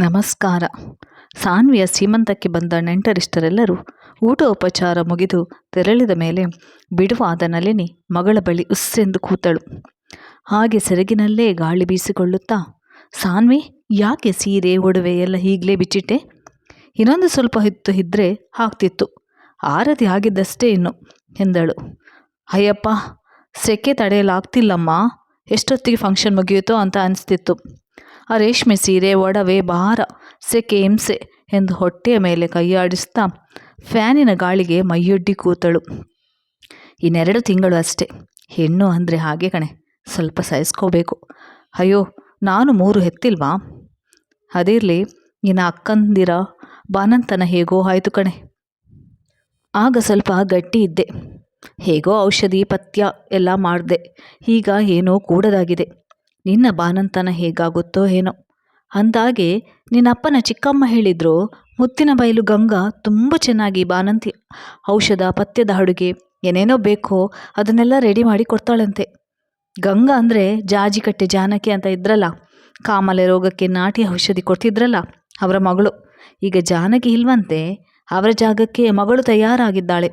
ನಮಸ್ಕಾರ. ಸಾನ್ವಿಯ ಸೀಮಂತಕ್ಕೆ ಬಂದ ನೆಂಟರಿಷ್ಟರೆಲ್ಲರೂ ಊಟೋಪಚಾರ ಮುಗಿದು ತೆರಳಿದ ಮೇಲೆ ಬಿಡುವಾದ ನಲಿನಿ ಮಗಳ ಬಳಿ ಉಸ್ಸೆಂದು ಕೂತಳು. ಹಾಗೆ ಸೆರಗಿನಲ್ಲೇ ಗಾಳಿ ಬೀಸಿಕೊಳ್ಳುತ್ತಾ, ಸಾನ್ವಿ, ಯಾಕೆ ಸೀರೆ, ಒಡವೆ ಎಲ್ಲ ಈಗಲೇ ಬಿಚ್ಚಿಟ್ಟೆ? ಇನ್ನೊಂದು ಸ್ವಲ್ಪ ಹೊತ್ತು ಇದ್ದರೆ ಆಗ್ತಿತ್ತು. ಆರತಿ ಆಗಿದ್ದಷ್ಟೇ ಇನ್ನು, ಎಂದಳು. ಅಯ್ಯಪ್ಪ, ಸೆಕೆ ತಡೆಯಲಾಗ್ತಿಲ್ಲಮ್ಮ. ಎಷ್ಟೊತ್ತಿಗೆ ಫಂಕ್ಷನ್ ಮುಗಿಯುತ್ತೋ ಅಂತ ಅನಿಸ್ತಿತ್ತು. ಆ ರೇಷ್ಮೆ ಸೀರೆ ಒಡವೆ ಭಾರ, ಸೆಕೆ ಹಿಂಸೆ ಎಂದು ಹೊಟ್ಟೆಯ ಮೇಲೆ ಕೈಯಾಡಿಸ್ತಾ ಫ್ಯಾನಿನ ಗಾಳಿಗೆ ಮೈಯೊಡ್ಡಿ ಕೂತಳು. ಇನ್ನೆರಡು ತಿಂಗಳು ಅಷ್ಟೆ. ಹೆಣ್ಣು ಅಂದರೆ ಹಾಗೆ ಕಣೆ. ಸ್ವಲ್ಪ ಸಹಿಸ್ಕೋಬೇಕು. ಅಯ್ಯೋ, ನಾನು ಮೂರು ಹೆತ್ತಿಲ್ವಾ? ಅದಿರಲಿ, ನಿನ್ನ ಅಕ್ಕಂದಿರ ಬಾನಂತನ ಹೇಗೋ ಆಯಿತು ಕಣೆ. ಆಗ ಸ್ವಲ್ಪ ಗಟ್ಟಿ ಇದ್ದೆ. ಹೇಗೋ ಔಷಧಿ, ಪಥ್ಯ ಎಲ್ಲ ಮಾಡಿದೆ. ಈಗ ಏನೋ ಕೂಡದಾಗಿದೆ. ನಿನ್ನ ಬಾನಂತನ ಹೇಗಾಗುತ್ತೋ ಏನೋ. ಅಂದಾಗೆ ನಿನ್ನಪ್ಪನ ಚಿಕ್ಕಮ್ಮ ಹೇಳಿದ್ರು, ಮುತ್ತಿನ ಬಯಲು ಗಂಗಾ ತುಂಬ ಚೆನ್ನಾಗಿ ಬಾನಂತಿ ಔಷಧ ಪಥ್ಯದ ಅಡುಗೆ, ಏನೇನೋ ಬೇಕೋ ಅದನ್ನೆಲ್ಲ ರೆಡಿ ಮಾಡಿ ಕೊಡ್ತಾಳಂತೆ. ಗಂಗಾ ಅಂದರೆ ಜಾಜಿಕಟ್ಟೆ ಜಾನಕಿ ಅಂತ ಇದ್ರಲ್ಲ, ಕಾಮಲೆ ರೋಗಕ್ಕೆ ನಾಟಿ ಔಷಧಿ ಕೊಡ್ತಿದ್ರಲ್ಲ ಅವರ ಮಗಳು. ಈಗ ಜಾನಕಿ ಇಲ್ವಂತೆ, ಅವರ ಜಾಗಕ್ಕೆ ಮಗಳು ತಯಾರಾಗಿದ್ದಾಳೆ.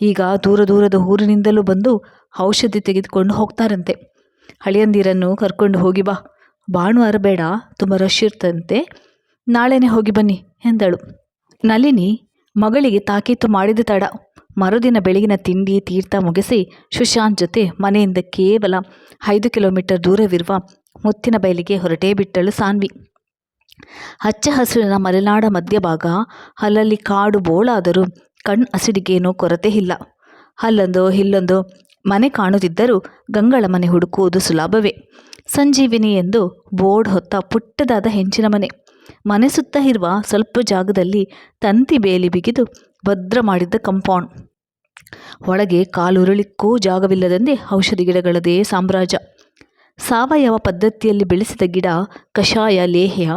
ಈಗ ದೂರ ದೂರದ ಊರಿನಿಂದಲೂ ಬಂದು ಔಷಧಿ ತೆಗೆದುಕೊಂಡು ಹೋಗ್ತಾರಂತೆ. ಹಳಿಯಂದಿರನ್ನು ಕರ್ಕೊಂಡು ಹೋಗಿ ಬಾ. ಭಾನುವಾರ ಬೇಡ ತುಂಬ ರಶ್ ಇರ್ತಂತೆ. ನಾಳೆನೇ ಹೋಗಿ ಬನ್ನಿ ಎಂದಳು. ನಲಿನಿ ಮಗಳಿಗೆ ತಾಕೀತು ಮಾಡಿದ ತಡ. ಮರುದಿನ ಬೆಳಗಿನ ತಿಂಡಿ, ತೀರ್ಥ ಮುಗಿಸಿ ಸುಶಾಂತ್ ಜೊತೆ ಮನೆಯಿಂದ ಕೇವಲ ಐದು ಕಿಲೋಮೀಟರ್ ದೂರವಿರುವ ಮುತ್ತಿನ ಬಯಲಿಗೆ ಹೊರಟೇ ಬಿಟ್ಟಳು ಸಾನ್ವಿ. ಹಚ್ಚ ಹಸಿರಿನ ಮಲೆನಾಡ ಮಧ್ಯಭಾಗ, ಅಲ್ಲಲ್ಲಿ ಕಾಡು ಬೋಳಾದರೂ ಕಣ್ ಹಸಿಡಿಗೇನೂ ಕೊರತೆ ಇಲ್ಲ. ಅಲ್ಲೊಂದು, ಇಲ್ಲೊಂದು ಮನೆ ಕಾಣುತ್ತಿದ್ದರೂ ಗಂಗಳ ಮನೆ ಹುಡುಕುವುದು ಸುಲಭವೇ. ಸಂಜೀವಿನಿ ಎಂದು ಬೋರ್ಡ್ ಹೊತ್ತ ಪುಟ್ಟದಾದ ಹೆಂಚಿನ ಮನೆ. ಮನೆ ಸುತ್ತ ಇರುವ ಸ್ವಲ್ಪ ಜಾಗದಲ್ಲಿ ತಂತಿ ಬೇಲಿ ಬಿಗಿದು ಭದ್ರ ಮಾಡಿದ್ದ ಕಂಪೌಂಡ್. ಒಳಗೆ ಕಾಲುರುಳಿಕ್ಕೂ ಜಾಗವಿಲ್ಲದಂತೆ ಔಷಧಿ ಗಿಡಗಳದೇ ಸಾಮ್ರಾಜ್ಯ. ಸಾವಯವ ಪದ್ಧತಿಯಲ್ಲಿ ಬೆಳೆಸಿದ ಗಿಡ, ಕಷಾಯ, ಲೇಹ್ಯ,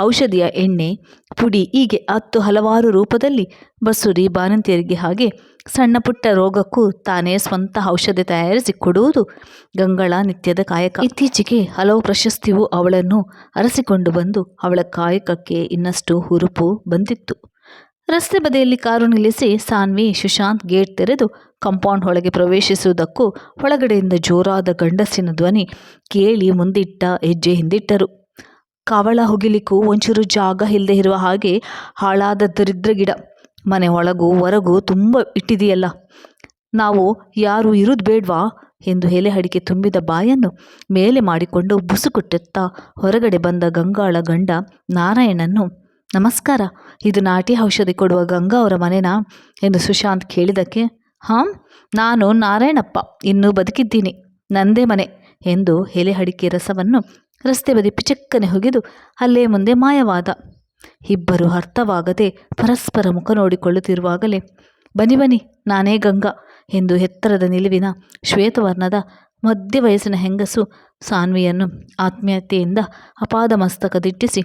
ಔಷಧಿಯ ಎಣ್ಣೆ, ಪುಡಿ ಹೀಗೆ ಹತ್ತು ಹಲವಾರು ರೂಪದಲ್ಲಿ ಬಸುರಿ, ಬಾಣಂತಿಯರಿಗೆ ಹಾಗೆ ಸಣ್ಣ ಪುಟ್ಟ ರೋಗಕ್ಕೂ ತಾನೇ ಸ್ವಂತ ಔಷಧಿ ತಯಾರಿಸಿ ಕೊಡುವುದು ಗಂಗಳ ನಿತ್ಯದ ಕಾಯಕ. ಇತ್ತೀಚೆಗೆ ಹಲವು ಪ್ರಶಸ್ತಿಯು ಅವಳನ್ನು ಅರಸಿಕೊಂಡು ಬಂದು ಅವಳ ಕಾಯಕಕ್ಕೆ ಇನ್ನಷ್ಟು ಹುರುಪು ಬಂದಿತ್ತು. ರಸ್ತೆ ಬದಿಯಲ್ಲಿ ಕಾರು ನಿಲ್ಲಿಸಿ ಸಾನ್ವಿ, ಸುಶಾಂತ್ ಗೇಟ್ ತೆರೆದು ಕಾಂಪೌಂಡ್ ಒಳಗೆ ಪ್ರವೇಶಿಸುವುದಕ್ಕೂ ಒಳಗಡೆಯಿಂದ ಜೋರಾದ ಗಂಡಸಿನ ಧ್ವನಿ ಕೇಳಿ ಮುಂದಿಟ್ಟ, ಹೆಜ್ಜೆ ಹಿಂದಿಟ್ಟರು. ಕವಳ ಹೊಗಿಲಿಕ್ಕೂ ಒಂಚೂರು ಜಾಗ ಇಲ್ಲದೆ ಇರುವ ಹಾಗೆ ಹಾಳಾದ ದರಿದ್ರ ಗಿಡ. ಮನೆ ಒಳಗೂ ಹೊರಗೂ ತುಂಬ ಇಟ್ಟಿದೆಯಲ್ಲ. ನಾವು ಯಾರು ಇರುದು ಬೇಡ್ವಾ? ಎಂದು ಎಲೆ ಅಡಿಕೆ ತುಂಬಿದ ಬಾಯನ್ನು ಮೇಲೆ ಮಾಡಿಕೊಂಡು ಬುಸುಕುಟ್ಟುತ್ತಾ ಹೊರಗಡೆ ಬಂದ ಗಂಗಾಳ ಗಂಡ ನಾರಾಯಣನ್ನು ನಮಸ್ಕಾರ. ಇದು ನಾಟಿ ಔಷಧಿ ಕೊಡುವ ಗಂಗಾ ಅವರ ಮನೆನಾ? ಎಂದು ಸುಶಾಂತ್ ಕೇಳಿದಕ್ಕೆ, ಹಾಂ, ನಾನು ನಾರಾಯಣಪ್ಪ. ಇನ್ನೂ ಬದುಕಿದ್ದೀನಿ. ನಂದೇ ಮನೆ ಎಂದು ಎಲೆ ಅಡಿಕೆ ರಸವನ್ನು ರಸ್ತೆ ಬದಿ ಪಿಚಕ್ಕನೆ ಹೊಗೆದು ಅಲ್ಲೇ ಮುಂದೆ ಮಾಯವಾದ. ಇಬ್ಬರು ಅರ್ಥವಾಗದೆ ಪರಸ್ಪರ ಮುಖ ನೋಡಿಕೊಳ್ಳುತ್ತಿರುವಾಗಲೇ, ಬನ್ನಿ ಬನ್ನಿ, ನಾನೇ ಗಂಗಾ ಎಂದು ಎತ್ತರದ ನಿಲುವಿನ ಶ್ವೇತವರ್ಣದ ಮಧ್ಯ ವಯಸ್ಸಿನ ಹೆಂಗಸು ಸಾನ್ವಿಯನ್ನು ಆತ್ಮೀಯತೆಯಿಂದ ಅಪಾದ ಮಸ್ತಕದಿಟ್ಟಿಸಿ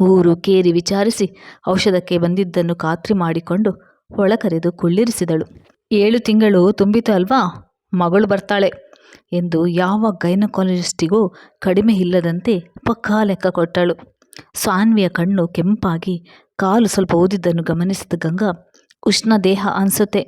ಊರು ಕೇರಿ ವಿಚಾರಿಸಿ ಔಷಧಕ್ಕೆ ಬಂದಿದ್ದನ್ನು ಖಾತ್ರಿ ಮಾಡಿಕೊಂಡು ಒಳಕರೆದು ಕುಳ್ಳಿರಿಸಿದಳು. ಏಳು ತಿಂಗಳು ತುಂಬಿತು ಅಲ್ವಾ? ಮಗಳು ಬರ್ತಾಳೆ ಎಂದು ಯಾವ ಗೈನಕಾಲಜಿಸ್ಟಿಗೂ ಕಡಿಮೆ ಇಲ್ಲದಂತೆ ಪಕ್ಕಾ ಲೆಕ್ಕ ಕೊಟ್ಟಳು. ಸಾನ್ವಿಯ ಕಣ್ಣು ಕೆಂಪಾಗಿ ಕಾಲು ಸ್ವಲ್ಪ ಓದಿದ್ದನ್ನು ಗಮನಿಸಿದ ಗಂಗಾ, ಉಷ್ಣ ದೇಹ ಅನಿಸುತ್ತೆ,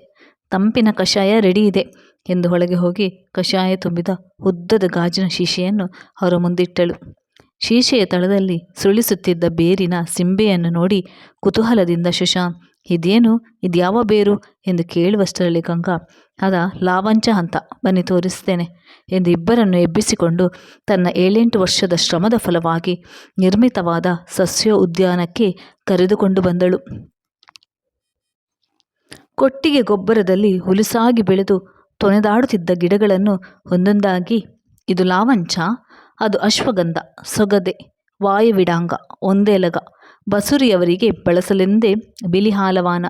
ತಂಪಿನ ಕಷಾಯ ರೆಡಿ ಇದೆ ಎಂದು ಒಳಗೆ ಹೋಗಿ ಕಷಾಯ ತುಂಬಿದ ಉದ್ದದ ಗಾಜಿನ ಶೀಶೆಯನ್ನು ಅವರ ಮುಂದಿಟ್ಟಳು. ಶೀಶೆಯ ತಳದಲ್ಲಿ ಸುಳಿಸುತ್ತಿದ್ದ ಬೇರಿನ ಸಿಂಬೆಯನ್ನು ನೋಡಿ ಕುತೂಹಲದಿಂದ ಶಶಾಂಕ್, ಇದೇನು? ಇದ್ಯಾವ ಬೇರು? ಎಂದು ಕೇಳುವಷ್ಟರಲ್ಲಿ ಗಂಗಾ, ಅದ ಲಾವಂಚ ಅಂತ ಬನ್ನಿ ತೋರಿಸ್ತೇನೆ ಎಂದು ಇಬ್ಬರನ್ನು ಎಬ್ಬಿಸಿಕೊಂಡು ತನ್ನ ಏಳೆಂಟು ವರ್ಷದ ಶ್ರಮದ ಫಲವಾಗಿ ನಿರ್ಮಿತವಾದ ಸಸ್ಯ ಉದ್ಯಾನಕ್ಕೆ ಕರೆದುಕೊಂಡು ಬಂದಳು. ಕೊಟ್ಟಿಗೆ ಗೊಬ್ಬರದಲ್ಲಿ ಹುಲುಸಾಗಿ ಬೆಳೆದು ತೊನೆದಾಡುತ್ತಿದ್ದ ಗಿಡಗಳನ್ನು ಒಂದೊಂದಾಗಿ, ಇದು ಲಾವಂಚ? ಅದು ಅಶ್ವಗಂಧ, ಸೊಗದೆ, ವಾಯುವಿಡಾಂಗ, ಒಂದೆಲಗ. ಬಸುರಿಯವರಿಗೆ ಬಳಸಲೆಂದೇ ಬಿಲಿಹಾಲವಾನ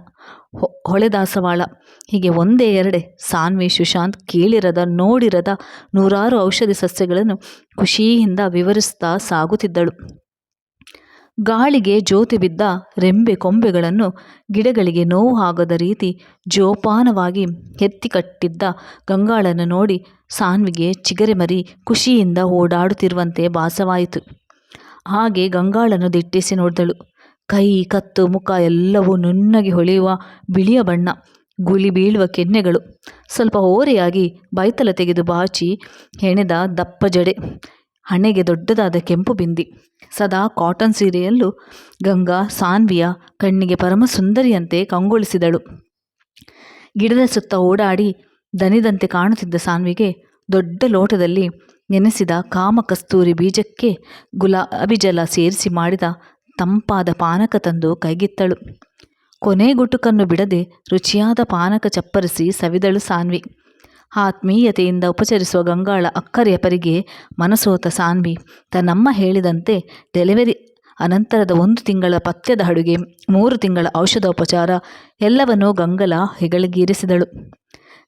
ಹೊಳೆದಾಸವಾಳ. ಹೀಗೆ ಒಂದೇ ಎರಡೆ ಸಾನ್ವಿ ಸುಶಾಂತ್ ಕೇಳಿರದ, ನೋಡಿರದ ನೂರಾರು ಔಷಧಿ ಸಸ್ಯಗಳನ್ನು ಖುಷಿಯಿಂದ ವಿವರಿಸ್ತಾ ಸಾಗುತ್ತಿದ್ದಳು. ಗಾಳಿಗೆ ಜ್ಯೋತಿ ಬಿದ್ದ ರೆಂಬೆ ಕೊಂಬೆಗಳನ್ನು ಗಿಡಗಳಿಗೆ ನೋವು ಆಗದ ರೀತಿ ಜೋಪಾನವಾಗಿ ಎತ್ತಿ ಕಟ್ಟಿದ್ದ ಗಂಗಾಳನ್ನು ನೋಡಿ ಸಾನ್ವಿಗೆ ಚಿಗರೆ ಮರಿ ಖುಷಿಯಿಂದ ಓಡಾಡುತ್ತಿರುವಂತೆ ಭಾಸವಾಯಿತು. ಹಾಗೆ ಗಂಗಾಳನ್ನು ದಿಟ್ಟಿಸಿ ನೋಡಿದಳು. ಕೈ, ಕತ್ತು, ಮುಖ ಎಲ್ಲವೂ ನುಣ್ಣಗೆ ಹೊಳೆಯುವ ಬಿಳಿಯ ಬಣ್ಣ ಗುಳಿ ಬೀಳುವ ಕೆನ್ನೆಗಳು. ಸ್ವಲ್ಪ ಓರೆಯಾಗಿ ಬೈತಲ ತೆಗೆದು ಬಾಚಿ ಹೆಣೆದ ದಪ್ಪ ಜಡೆ. ಹಣೆಗೆ ದೊಡ್ಡದಾದ ಕೆಂಪು ಬಿಂದಿ. ಸದಾ ಕಾಟನ್ ಸೀರೆಯಲ್ಲೂ ಗಂಗಾ, ಸಾನ್ವಿಯ ಕಣ್ಣಿಗೆ ಪರಮ ಸುಂದರಿಯಂತೆ ಕಂಗೊಳಿಸಿದಳು. ಗಿಡದ ಸುತ್ತ ಓಡಾಡಿ ದನಿದಂತೆ ಕಾಣುತ್ತಿದ್ದ ಸಾನ್ವಿಗೆ ದೊಡ್ಡ ಲೋಟದಲ್ಲಿ ನೆನೆಸಿದ ಕಾಮ ಕಸ್ತೂರಿ ಬೀಜಕ್ಕೆ ಗುಲಾಬಿ ಜಲ ಸೇರಿಸಿ ಮಾಡಿದ ತಂಪಾದ ಪಾನಕ ತಂದು ಕೈಗಿತ್ತಳು. ಕೊನೆ ಗುಟುಕನ್ನು ಬಿಡದೆ ರುಚಿಯಾದ ಪಾನಕ ಚಪ್ಪರಿಸಿ ಸವಿದಳು ಸಾನ್ವಿ. ಆತ್ಮೀಯತೆಯಿಂದ ಉಪಚರಿಸುವ ಗಂಗಾಳ ಅಕ್ಕರೆಯ ಪರಿಗೆ ಮನಸೋತ ಸಾನ್ವಿ, ತನ್ನಮ್ಮ ಹೇಳಿದಂತೆ ಡೆಲಿವರಿ ಅನಂತರದ ಒಂದು ತಿಂಗಳ ಪಥ್ಯದ ಅಡುಗೆ, ಮೂರು ತಿಂಗಳ ಔಷಧೋಪಚಾರ, ಎಲ್ಲವನ್ನೂ ಗಂಗಲ ಹೆಗಳಿಗೇರಿಸಿದಳು.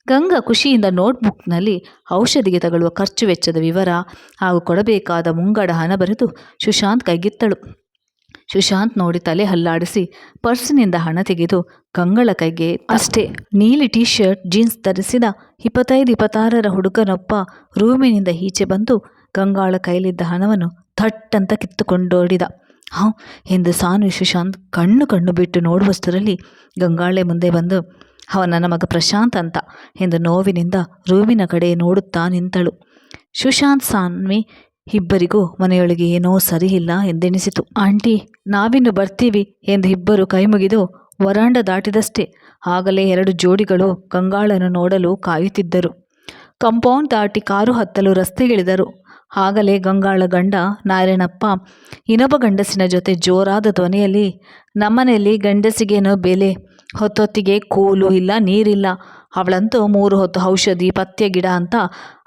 ಗಂಗಾ ಖುಷಿಯಿಂದ ನೋಟ್ಬುಕ್ನಲ್ಲಿ ಔಷಧಿಗೆ ತಗಲುವ ಖರ್ಚು ವೆಚ್ಚದ ವಿವರ ಹಾಗೂ ಕೊಡಬೇಕಾದ ಮುಂಗಡ ಹಣ ಬರೆದು ಸುಶಾಂತ್ ಕೈಗಿತ್ತಳು. ಸುಶಾಂತ್ ನೋಡಿ ತಲೆ ಹಲ್ಲಾಡಿಸಿ ಪರ್ಸ್ನಿಂದ ಹಣ ತೆಗೆದು ಗಂಗಳ ಕೈಗೆ ಅಷ್ಟೇ ನೀಲಿ ಟೀ ಶರ್ಟ್ ಜೀನ್ಸ್ ಧರಿಸಿದ ಇಪ್ಪತ್ತೈದು, ಇಪ್ಪತ್ತಾರರ ಹುಡುಗನೊಬ್ಬ ರೂಮಿನಿಂದ ಈಚೆ ಬಂದು ಗಂಗಾಳ ಕೈಲಿದ್ದ ಹಣವನ್ನು ಥಟ್ಟಂತ ಕಿತ್ತುಕೊಂಡೋಡಿದ. ಹಾಂ, ಎಂದು ಸಾನ್ವಿ ಸುಶಾಂತ್ ಕಣ್ಣು ಕಣ್ಣು ಬಿಟ್ಟು ನೋಡುವಷ್ಟರಲ್ಲಿ ಗಂಗಾಳೆ ಮುಂದೆ ಬಂದು, ಅವ ನನ್ನ ಮಗ ಪ್ರಶಾಂತ್ ಅಂತ, ಎಂದು ನೋವಿನಿಂದ ರೂಮಿನ ಕಡೆ ನೋಡುತ್ತಾ ನಿಂತಳು. ಸುಶಾಂತ್, ಸಾನ್ವಿ ಇಬ್ಬರಿಗೂ ಮನೆಯೊಳಗೆ ಏನೋ ಸರಿಯಿಲ್ಲ ಎಂದೆನಿಸಿತು. ಆಂಟಿ, ನಾವಿನ್ನು ಬರ್ತೀವಿ ಎಂದು ಇಬ್ಬರು ಕೈಮುಗಿದು ವರಾಂಡ ದಾಟಿದಷ್ಟೇ. ಆಗಲೇ ಎರಡು ಜೋಡಿಗಳು ಗಂಗಾಳನ್ನು ನೋಡಲು ಕಾಯುತ್ತಿದ್ದರು. ಕಂಪೌಂಡ್ ದಾಟಿ ಕಾರು ಹತ್ತಲು ರಸ್ತೆಗಿಳಿದರು ಆಗಲೇ ಗಂಗಾಳ ಗಂಡ, ನಾರಾಯಣಪ್ಪ, ಇನ್ನೊಬ್ಬ ಗಂಡಸಿನ ಜೊತೆ ಜೋರಾದ ಧ್ವನಿಯಲ್ಲಿ, ನಮ್ಮನೆಯಲ್ಲಿ ಗಂಡಸಿಗೇನೋ ಬೆಲೆ? ಹೊತ್ತೊತ್ತಿಗೆ ಕೂಲು ಇಲ್ಲ, ನೀರಿಲ್ಲ. ಅವಳಂತೂ ಮೂರು ಹೊತ್ತು ಔಷಧಿ, ಪಥ್ಯ, ಗಿಡ ಅಂತ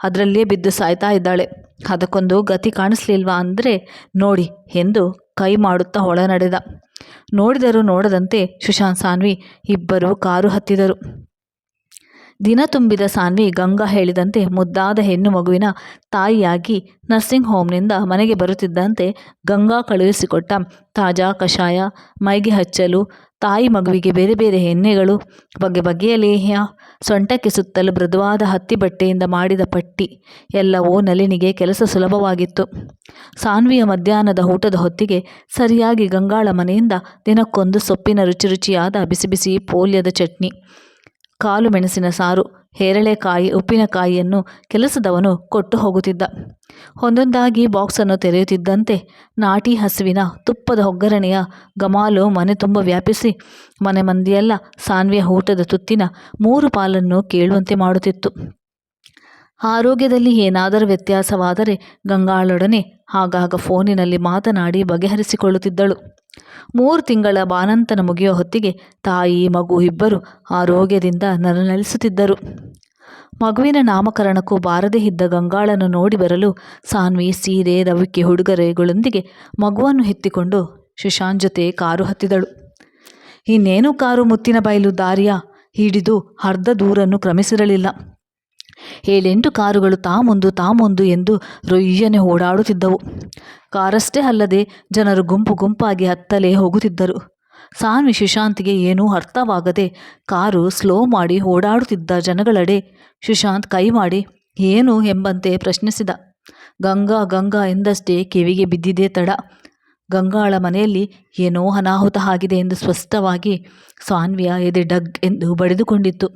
ಅದರಲ್ಲೇ ಬಿದ್ದು ಸಾಯ್ತಾ ಇದ್ದಾಳೆ. ಅದಕ್ಕೊಂದು ಗತಿ ಕಾಣಿಸ್ಲಿಲ್ವಾ ಅಂದರೆ, ನೋಡಿ ಎಂದು ಕೈ ಮಾಡುತ್ತಾ ಒಳ ನಡೆದ ನೋಡಿದರೂ ನೋಡದಂತೆ ಸುಶಾಂತ್, ಸಾನ್ವಿ, ಇಬ್ಬರು ಕಾರು ಹತ್ತಿದರು ದಿನ ತುಂಬಿದ ಸಾನ್ವಿ ಗಂಗಾ ಹೇಳಿದಂತೆ ಮುದ್ದಾದ ಹೆಣ್ಣು ಮಗುವಿನ ತಾಯಿಯಾಗಿ ನರ್ಸಿಂಗ್ ಹೋಮ್ನಿಂದ ಮನೆಗೆ ಬರುತ್ತಿದ್ದಂತೆ ಗಂಗಾ ಕಳುಹಿಸಿಕೊಟ್ಟ ತಾಜಾ ಕಷಾಯ, ಮೈಗೆ ಹಚ್ಚಲು, ತಾಯಿ ಮಗುವಿಗೆ ಬೇರೆ ಬೇರೆ ಎಣ್ಣೆಗಳು, ಬಗೆ ಬಗೆಯ ಲೇಹ್ಯ, ಸೊಂಟಕ್ಕೆ ಸುತ್ತಲು ಮೃದುವಾದ ಹತ್ತಿ ಬಟ್ಟೆಯಿಂದ ಮಾಡಿದ ಪಟ್ಟಿ, ಎಲ್ಲವೂ ನಲಿನಿಗೆ ಕೆಲಸ ಸುಲಭವಾಗಿತ್ತು. ಸಾನ್ವಿಯ ಮಧ್ಯಾಹ್ನದ ಊಟದ ಹೊತ್ತಿಗೆ ಸರಿಯಾಗಿ ಗಂಗಾಳ ಮನೆಯಿಂದ ದಿನಕ್ಕೊಂದು ಸೊಪ್ಪಿನ ರುಚಿ ರುಚಿಯಾದ ಬಿಸಿ ಬಿಸಿ ಪೋಲ್ಯದ ಚಟ್ನಿ ಕಾಲು ಮೆಣಸಿನ ಸಾರು, ಹೇರಳೆಕಾಯಿ, ಉಪ್ಪಿನಕಾಯಿಯನ್ನು ಕೆಲಸದವನು ಕೊಟ್ಟು ಹೋಗುತ್ತಿದ್ದ. ಒಂದೊಂದಾಗಿ ಬಾಕ್ಸನ್ನು ತೆರೆಯುತ್ತಿದ್ದಂತೆ ನಾಟಿ ಹಸುವಿನ ತುಪ್ಪದ ಒಗ್ಗರಣೆಯ ಗಮಾಲು ಮನೆ ತುಂಬ ವ್ಯಾಪಿಸಿ, ಮನೆ ಮಂದಿಯೆಲ್ಲ ಸಾನ್ವಿಯ ಊಟದ ತುತ್ತಿನ ಮೂರು ಪಾಲನ್ನು ಕೇಳುವಂತೆ ಮಾಡುತ್ತಿತ್ತು. ಆರೋಗ್ಯದಲ್ಲಿ ಏನಾದರೂ ವ್ಯತ್ಯಾಸವಾದರೆ ಗಂಗಾಳೊಡನೆ ಆಗಾಗ ಫೋನಿನಲ್ಲಿ ಮಾತನಾಡಿ ಬಗೆಹರಿಸಿಕೊಳ್ಳುತ್ತಿದ್ದಳು. ಮೂರು ತಿಂಗಳ ಬಾನಂತನ ಮುಗಿಯೋ ಹೊತ್ತಿಗೆ ತಾಯಿ, ಮಗು ಇಬ್ಬರು ಆರೋಗ್ಯದಿಂದ ನರನಲಿಸುತ್ತಿದ್ದರು ಮಗುವಿನ ನಾಮಕರಣಕ್ಕೂ ಬಾರದೇ ಇದ್ದ ಗಂಗಾಳನ್ನು ನೋಡಿ ಬರಲು ಸಾನ್ವಿ ಸೀರೆ, ರವಿಕೆ ಹುಡುಗರೆಗಳೊಂದಿಗೆ ಮಗುವನ್ನು ಎತ್ತಿಕೊಂಡು ಶುಶಾನ್ ಜೊತೆ ಕಾರು ಹತ್ತಿದಳು. ಇನ್ನೇನು ಕಾರು ಮುತ್ತಿನ ಬಯಲು ದಾರಿಯ? ಹಿಡಿದು ಅರ್ಧ ದೂರನ್ನು ಕ್ರಮಿಸಿರಲಿಲ್ಲ. ಏಳೆಂಟು ಕಾರುಗಳು ತಾ ಮುಂದು ತಾ ಮುಂದು ಎಂದು ರೊಯ್ಯನೆ ಓಡಾಡುತ್ತಿದ್ದವು. ಕಾರಷ್ಟೇ ಅಲ್ಲದೆ ಜನರು ಗುಂಪು ಗುಂಪಾಗಿ ಹತ್ತಲೇ ಹೋಗುತ್ತಿದ್ದರು. ಸಾನ್ವಿ ಸುಶಾಂತ್ಗೆ ಏನೂ ಅರ್ಥವಾಗದೆ ಕಾರು ಸ್ಲೋ ಮಾಡಿ ಓಡಾಡುತ್ತಿದ್ದ ಜನಗಳಡೆ ಸುಶಾಂತ್ ಕೈ ಮಾಡಿ, ಏನು? ಎಂಬಂತೆ ಪ್ರಶ್ನಿಸಿದ. ಗಂಗಾ ಗಂಗಾ ಎಂದಷ್ಟೇ ಕಿವಿಗೆ ಬಿದ್ದಿದೆ ತಡ. ಗಂಗಾಳ ಮನೆಯಲ್ಲಿ ಏನೋ ಅನಾಹುತ ಆಗಿದೆ ಎಂದು ಸ್ಪಷ್ಟವಾಗಿ ಸಾನ್ವಿಯ ಎದೆ ಡಗ್ ಎಂದು ಬಡಿದುಕೊಂಡಿತ್ತು.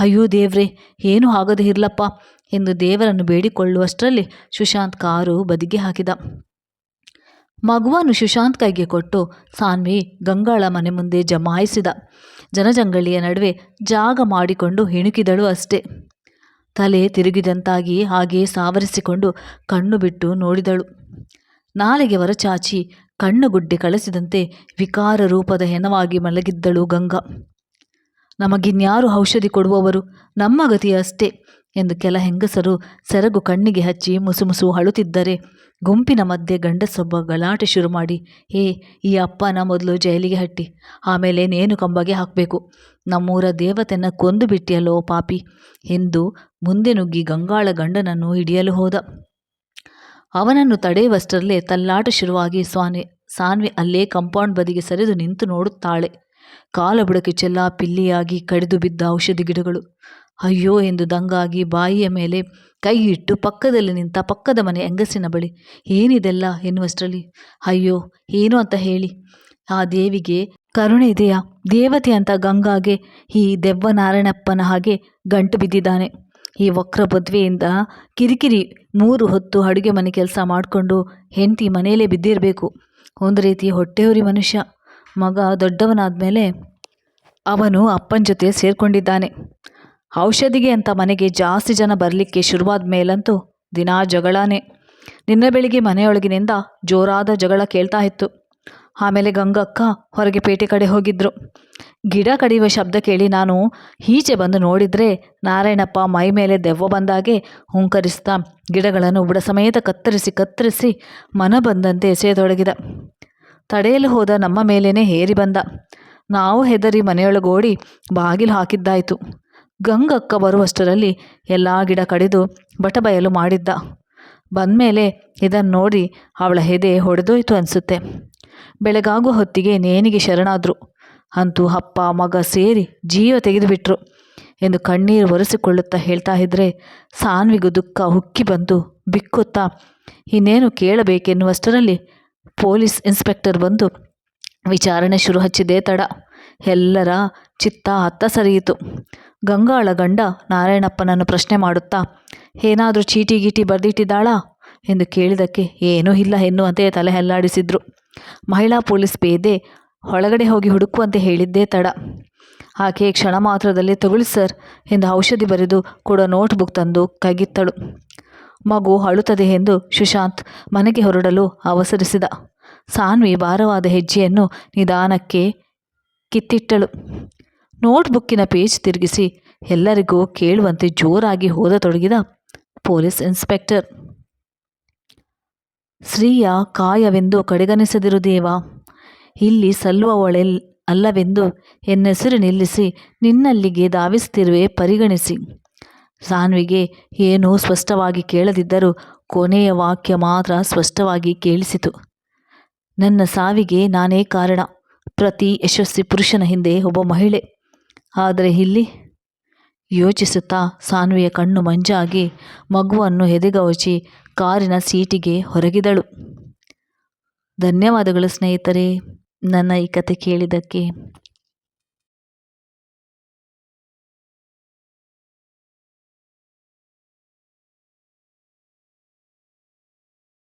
ಅಯ್ಯೋ ದೇವ್ರೆ, ಏನೂ ಆಗದೆ ಇರಲಪ್ಪ ಎಂದು ದೇವರನ್ನು ಬೇಡಿಕೊಳ್ಳುವಷ್ಟರಲ್ಲಿ ಸುಶಾಂತ್ ಕಾರು ಬದಿಗೆ ಹಾಕಿದ. ಮಗುವನ್ನು ಸುಶಾಂತ್ ಕೈಗೆ ಕೊಟ್ಟು ಸಾನ್ವಿ ಗಂಗಾಳ ಮನೆ ಮುಂದೆ ಜಮಾಯಿಸಿದ. ಜನಜಂಗಳಿಯ ನಡುವೆ ಜಾಗ ಮಾಡಿಕೊಂಡು ಹೆಣುಕಿದಳು ಅಷ್ಟೇ. ತಲೆ ತಿರುಗಿದಂತಾಗಿ ಹಾಗೆಯೇ ಸಾವರಿಸಿಕೊಂಡು ಕಣ್ಣು ಬಿಟ್ಟು ನೋಡಿದಳು. ನಾಲೆಗೆ ಹೊರಚಾಚಿ ಕಣ್ಣುಗುಡ್ಡೆ ಕಳಿಸಿದಂತೆ ವಿಕಾರ ರೂಪದ ಹೆನವಾಗಿ ಮಲಗಿದ್ದಳು ಗಂಗಾ. ನಮಗಿನ್ಯಾರು ಔಷಧಿ ಕೊಡುವವರು? ನಮ್ಮ ಗತಿ ಅಷ್ಟೇ ಎಂದು ಕೆಲ ಹೆಂಗಸರು ಸೆರಗು ಕಣ್ಣಿಗೆ ಹಚ್ಚಿ ಮುಸುಮುಸು ಅಳುತ್ತಿದ್ದರೆ ಗುಂಪಿನ ಮಧ್ಯೆ ಗಂಡಸೊಬ್ಬ ಗಲಾಟೆ ಶುರು ಮಾಡಿ ಏ ಈ ಅಪ್ಪನ ಮೊದಲು ಜೈಲಿಗೆ ಹಟ್ಟಿ, ಆಮೇಲೆ ನೇನು ಕಂಬಗೆ ಹಾಕಬೇಕು. ನಮ್ಮೂರ ದೇವತೆನ ಕೊಂದು ಬಿಟ್ಟಿಯಲ್ಲೋ ಪಾಪಿ. ಎಂದು ಮುಂದೆ ನುಗ್ಗಿ ಗಂಗಾಳ ಗಂಡನನ್ನು ಹಿಡಿಯಲು ಹೋದ. ಅವನನ್ನು ತಡೆಯುವಷ್ಟರಲ್ಲೇ ತಲ್ಲಾಟ ಶುರುವಾಗಿ ಸ್ವಾನ್ವಿ, ಸಾನ್ವಿ ಅಲ್ಲೇ ಕಂಪೌಂಡ್ ಬದಿಗೆ ಸರಿದು ನಿಂತು ನೋಡುತ್ತಾಳೆ. ಕಾಲ ಚೆಲ್ಲ ಪಿಲ್ಲಿಯಾಗಿ ಕಡಿದು ಬಿದ್ದ ಔಷಧಿ ಗಿಡಗಳು. ಅಯ್ಯೋ ಎಂದು ದಂಗಾಗಿ ಬಾಯಿಯ ಮೇಲೆ ಕೈ ಇಟ್ಟು ಪಕ್ಕದಲ್ಲಿ ನಿಂತ ಪಕ್ಕದ ಮನೆ ಹೆಂಗಸಿನ ಬಳಿ. ಏನಿದೆಲ್ಲ ಎನ್ನುವಷ್ಟರಲ್ಲಿ? ಅಯ್ಯೋ, ಏನು ಅಂತ ಹೇಳಿ. ಆ ದೇವಿಗೆ ಕರುಣೆ ಇದೆಯಾ? ದೇವತೆ ಅಂತ ಗಂಗಾಗೆ ಈ ದೆವ್ವ ನಾರಾಯಣಪ್ಪನ ಹಾಗೆ ಗಂಟು ಬಿದ್ದಿದ್ದಾನೆ. ಈ ವಕ್ರ ಬದ್ವೆಯಿಂದ ಕಿರಿಕಿರಿ ಮೂರು ಹೊತ್ತು ಅಡುಗೆ ಮನೆ ಕೆಲಸ ಮಾಡಿಕೊಂಡು ಹೆಂಡತಿ ಮನೆಯಲ್ಲೇ ಬಿದ್ದಿರಬೇಕು. ಒಂದು ರೀತಿ ಹೊಟ್ಟೆಯವರಿ ಮನುಷ್ಯ. ಮಗ ದೊಡ್ಡವನಾದ ಮೇಲೆ ಅವನು ಅಪ್ಪನ ಜೊತೆ ಸೇರಿಕೊಂಡಿದ್ದಾನೆ. ಔಷಧಿಗೆ ಅಂತ ಮನೆಗೆ ಜಾಸ್ತಿ ಜನ ಬರಲಿಕ್ಕೆ ಶುರುವಾದ ಮೇಲಂತೂ ದಿನಾ ಜಗಳಾನೆ. ನಿನ್ನೆ ಬೆಳಿಗ್ಗೆ ಮನೆಯೊಳಗಿನಿಂದ ಜೋರಾದ ಜಗಳ ಕೇಳ್ತಾ ಇತ್ತು. ಆಮೇಲೆ ಗಂಗಕ್ಕ ಹೊರಗೆ ಪೇಟೆ ಕಡೆ ಹೋಗಿದ್ರು. ಗಿಡ ಕಡಿಯುವ ಶಬ್ದ ಕೇಳಿ ನಾನು ಈಚೆ ಬಂದು ನೋಡಿದರೆ ನಾರಾಯಣಪ್ಪ ಮೈ ಮೇಲೆ ದೆವ್ವ ಬಂದಾಗೆ ಹುಂಕರಿಸ್ತಾ ಗಿಡಗಳನ್ನು ಬುಡ ಸಮೇತ ಕತ್ತರಿಸಿ ಕತ್ತರಿಸಿ ಮನ ಬಂದಂತೆ ಎಸೆಯತೊಡಗಿದ. ತಡೆಯಲು ಹೋದ ನಮ್ಮ ಮೇಲೇನೆ ಹೇರಿ ಬಂದ. ನಾವು ಹೆದರಿ ಮನೆಯೊಳಗೋಡಿ ಬಾಗಿಲು ಹಾಕಿದ್ದಾಯಿತು. ಗಂಗಕ್ಕ ಬರುವಷ್ಟರಲ್ಲಿ ಎಲ್ಲ ಗಿಡ ಕಡಿದು ಬಟಬಯಲು ಮಾಡಿದ್ದ. ಬಂದಮೇಲೆ ಇದನ್ನು ನೋಡಿ ಅವಳ ಹೆದೆ ಹೊಡೆದೋಯ್ತು ಅನಿಸುತ್ತೆ. ಬೆಳಗಾಗುವ ಹೊತ್ತಿಗೆ ನೇನಿಗೆ ಶರಣಾದರು. ಅಂತೂ ಅಪ್ಪ, ಮಗ ಸೇರಿ ಜೀವ ತೆಗೆದುಬಿಟ್ರು. ಎಂದು ಕಣ್ಣೀರು ಒರೆಸಿಕೊಳ್ಳುತ್ತಾ ಹೇಳ್ತಾ ಇದ್ದರೆ ಸಾನ್ವಿಗೂ ದುಃಖ ಹುಕ್ಕಿ ಬಂದು ಬಿಕ್ಕುತ್ತಾ, ಇನ್ನೇನು ಕೇಳಬೇಕೆನ್ನುವಷ್ಟರಲ್ಲಿ ಪೊಲೀಸ್ ಇನ್ಸ್ಪೆಕ್ಟರ್ ಬಂದು ವಿಚಾರಣೆ ಶುರು ಹಚ್ಚಿದೆ ತಡ. ಎಲ್ಲರ ಚಿತ್ತ ಹತ್ತ ಸರಿಯಿತು. ಗಂಗಾಳ ಗಂಡ ನಾರಾಯಣಪ್ಪನನ್ನು ಪ್ರಶ್ನೆ ಮಾಡುತ್ತಾ, ಏನಾದರೂ ಚೀಟಿ ಗೀಟಿ ಬರೆದಿಟ್ಟಿದ್ದಾಳಾ? ಎಂದು ಕೇಳಿದಕ್ಕೆ ಏನೂ ಇಲ್ಲ ಎನ್ನುವಂತೆ ತಲೆ ಹಲ್ಲಾಡಿಸಿದ್ರು. ಮಹಿಳಾ ಪೊಲೀಸ್ ಪೇದೆ ಒಳಗಡೆ ಹೋಗಿ ಹುಡುಕುವಂತೆ ಹೇಳಿದ್ದೇ ತಡ. ಆಕೆ ಕ್ಷಣ ಮಾತ್ರದಲ್ಲಿ ತಗುಳಿ ಸರ್ ಎಂದು ಔಷಧಿ ಬರೆದು ಕೊಡೋ ನೋಟ್ಬುಕ್ ತಂದು ಕೈಗಿತ್ತಳು. ಮಗು ಅಳುತ್ತದೆ ಎಂದು ಸುಶಾಂತ್ ಮನೆಗೆ ಹೊರಡಲು ಅವಸರಿಸಿದ. ಸಾನ್ವಿ ಭಾರವಾದ ಹೆಜ್ಜೆಯನ್ನು ನಿಧಾನಕ್ಕೆ ಕಿತ್ತಿಟ್ಟಳು. ನೋಟ್ಬುಕ್ಕಿನ ಪೇಜ್ ತಿರುಗಿಸಿ ಎಲ್ಲರಿಗೂ ಕೇಳುವಂತೆ ಜೋರಾಗಿ ಓದತೊಡಗಿದ ಪೊಲೀಸ್ ಇನ್ಸ್ಪೆಕ್ಟರ್. ಸ್ತ್ರೀಯ ಕಾಯವೆಂದು ಕಡೆಗಣಿಸದಿರು ದೇವ. ಇಲ್ಲಿ ಸಲ್ಲುವವಳೆ ಅಲ್ಲವೆಂದು ಎನ್ನೆಸರು ನಿಲ್ಲಿಸಿ ನಿನ್ನಲ್ಲಿಗೆ ಧಾವಿಸುತ್ತಿರುವೆ ಪರಿಗಣಿಸಿ. ಸಾನ್ವಿಗೆ ಏನೂ ಸ್ಪಷ್ಟವಾಗಿ ಕೇಳದಿದ್ದರೂ ಕೊನೆಯ ವಾಕ್ಯ ಮಾತ್ರ ಸ್ಪಷ್ಟವಾಗಿ ಕೇಳಿಸಿತು. ನನ್ನ ಸಾವಿಗೆ ನಾನೇ ಕಾರಣ. ಪ್ರತಿ ಯಶಸ್ವಿ ಪುರುಷನ ಹಿಂದೆ ಒಬ್ಬ ಮಹಿಳೆ. ಆದರೆ ಇಲ್ಲಿ ಯೋಚಿಸುತ್ತಾ ಸಾನ್ವಿಯ ಕಣ್ಣು ಮಂಜಾಗಿ ಮಗುವನ್ನು ಎದೆಗವಚಿ ಕಾರಿನ ಸೀಟಿಗೆ ಹೊರಗಿದಳು. ಧನ್ಯವಾದಗಳು ಸ್ನೇಹಿತರೆ, ನನ್ನ ಈ ಕತೆ ಕೇಳಿದ್ದಕ್ಕೆ.